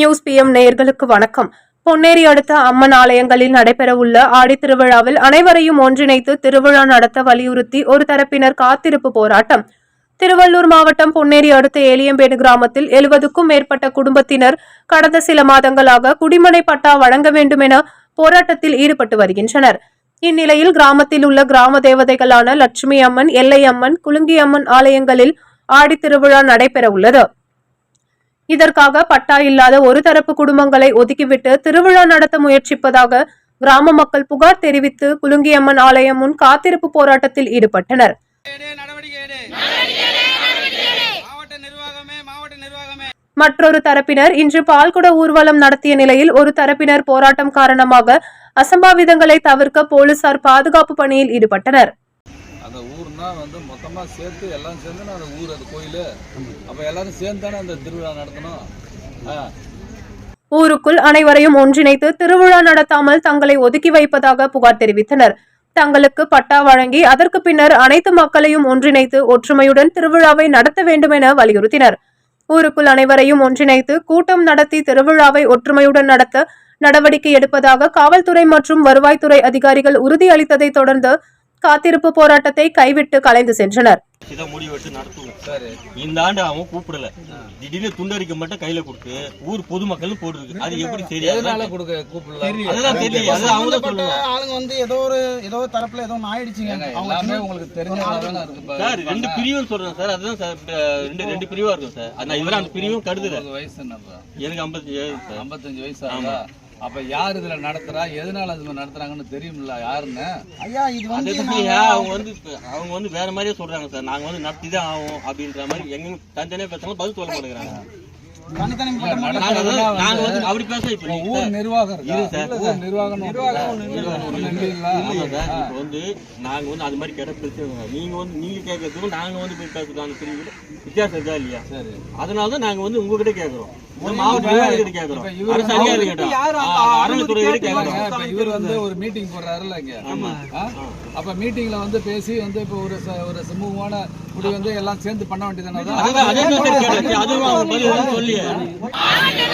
News PM நேயர்களுக்கு வணக்கம். பொன்னேரி அடுத்த அம்மன் ஆலயங்களில் நடைபெறவுள்ள ஆடித்திருவிழாவில் அனைவரையும் ஒன்றிணைத்து திருவிழா நடத்த வலியுறுத்தி ஒரு தரப்பினர் காத்திருப்பு போராட்டம். திருவள்ளூர் மாவட்டம் பொன்னேரி அடுத்த ஏலியம்பேடு கிராமத்தில் எழுபதுக்கும் மேற்பட்ட குடும்பத்தினர் கடந்த சில மாதங்களாக குடிமனை பட்டா வழங்க வேண்டும் என போராட்டத்தில் ஈடுபட்டு வருகின்றனர். இந்நிலையில் கிராமத்தில் உள்ள கிராம தேவதைகளான லட்சுமி அம்மன் எல்லையம்மன் குலுங்கி அம்மன் ஆலயங்களில் ஆடித்திருவிழா திருவிழா நடைபெற உள்ளது இதற்காக பட்டா இல்லாத ஒரு தரப்பு குடும்பங்களை ஒதுக்கிவிட்டு திருவிழா நடத்த முயற்சிப்பதாக கிராம மக்கள் புகார் தெரிவித்து குலுங்கியம்மன் ஆலயம் முன் காத்திருப்பு போராட்டத்தில் ஈடுபட்டனர். மற்றொரு தரப்பினர் இன்று பால்குட ஊர்வலம் நடத்திய நிலையில் ஒரு தரப்பினர் போராட்டம் காரணமாக அசம்பாவிதங்களை தவிர்க்க போலீசார் பாதுகாப்பு பணியில் ஈடுபட்டனர். ஊர்னா வந்து மொத்தமாக சேர்த்து எல்லாம் சேர்ந்து அந்த ஊர் அது கோயில். அப்போ எல்லாரும் சேர்ந்து தானே அந்த திருவிழா நடத்தணும்? ஆ. ஊருக்குள் அனைவரையும் ஒன்றிணைத்து திருவிழா நடத்தாமல் தங்களை ஒதுக்கி வைப்பதாக புகார் தெரிவித்தனர். தங்களுக்கு பட்டா வழங்கி அதற்கு பின்னர் அனைத்து மக்களையும் ஒன்றிணைத்து ஒற்றுமையுடன் திருவிழாவை நடத்த வேண்டும் என வலியுறுத்தினர். ஊருக்குள் அனைவரையும் ஒன்றிணைத்து கூட்டம் நடத்தி திருவிழாவை ஒற்றுமையுடன் நடத்த நடவடிக்கை எடுப்பதாக காவல்துறை மற்றும் வருவாய்த்துறை அதிகாரிகள் உறுதியளித்ததைத் தொடர்ந்து காத்திருப்பு போராட்டத்தை கைவிட்டு கலைந்து சென்றனர். இதை முடிவெட்டு நடத்துவோம். சரி இந்த ஆண்டு அவன் கூப்பிடல. திடீர்னு துண்டறிக்கை மட்டும் கையில கொடுத்து ஊர் பொதுமக்கள் போட்டுருக்கு அது எப்படி எதனால தெரியாது கொடுக்க கூப்பிடல? அதுதான் தெரியல. அது அவங்க ஆளுங்க வந்து ஏதோ ஒரு ஏதோ ஒரு தரப்புல ஏதோ ஒண்ணு ஆயிடுச்சுங்க. எல்லாமே உங்களுக்கு இப்ப சார் ரெண்டு பிரிவும் சொல்றேன் சார். அதுதான் சார் ரெண்டு ரெண்டு பிரிவா இருக்கும் சார். நான் இதெல்லாம் அந்த பிரிவும் கடுதுல வயசு என்னப்பா? எனக்கு ஐம்பத்தி ஏழு சார். ஐம்பத்தஞ்சு வயசு ஆகுதா? அப்ப யார் இதுல நடத்துறா? எதனால இது நடத்துறாங்கன்னு தெரியுமில்ல யாருன்னு? ஐயா இது வந்து அவங்க வந்து இப்ப அவங்க வந்து வேற மாதிரியே சொல்றாங்க சார். நாங்க வந்து நடத்தி தான் ஆகும் அப்படின்ற மாதிரி எங்க தனித்தனியா பேசுறாங்க பதில் சொல்ல மாட்டேங்கிறாங்க. நாங்க வந்து- நாங்க வந்து வந்து அப்படி பேச இப்ப இப்ப நீங்க ஊர் நிர்வாகம் இருக்கா? இரு சார். ஊர் நிர்வாகம் இல்லைங்களா? ஆமா சார் இப்போ வந்து நாங்க வந்து அது மாதிரி கேட்ட பிரச்சனை. நீங்க வந்து நீங்க கேட்கறதுக்கும் நாங்க வந்து போய் பேசுறதுக்கான பிரிவு வித்தியாசம் இருக்கா இல்லையா? சரி. அதனால தான் நாங்க வந்து உங்ககிட்ட இப்ப இவரு வந்து ஒரு மீட்டிங் போடுறாருல்ல இங்க? அப்ப மீட்டிங்ல வந்து பேசி வந்து இப்ப ஒரு ச- ஒரு சுமூகமான முடிவு வந்து எல்லாம் சேர்ந்து பண்ண வேண்டியதானே அதுதான்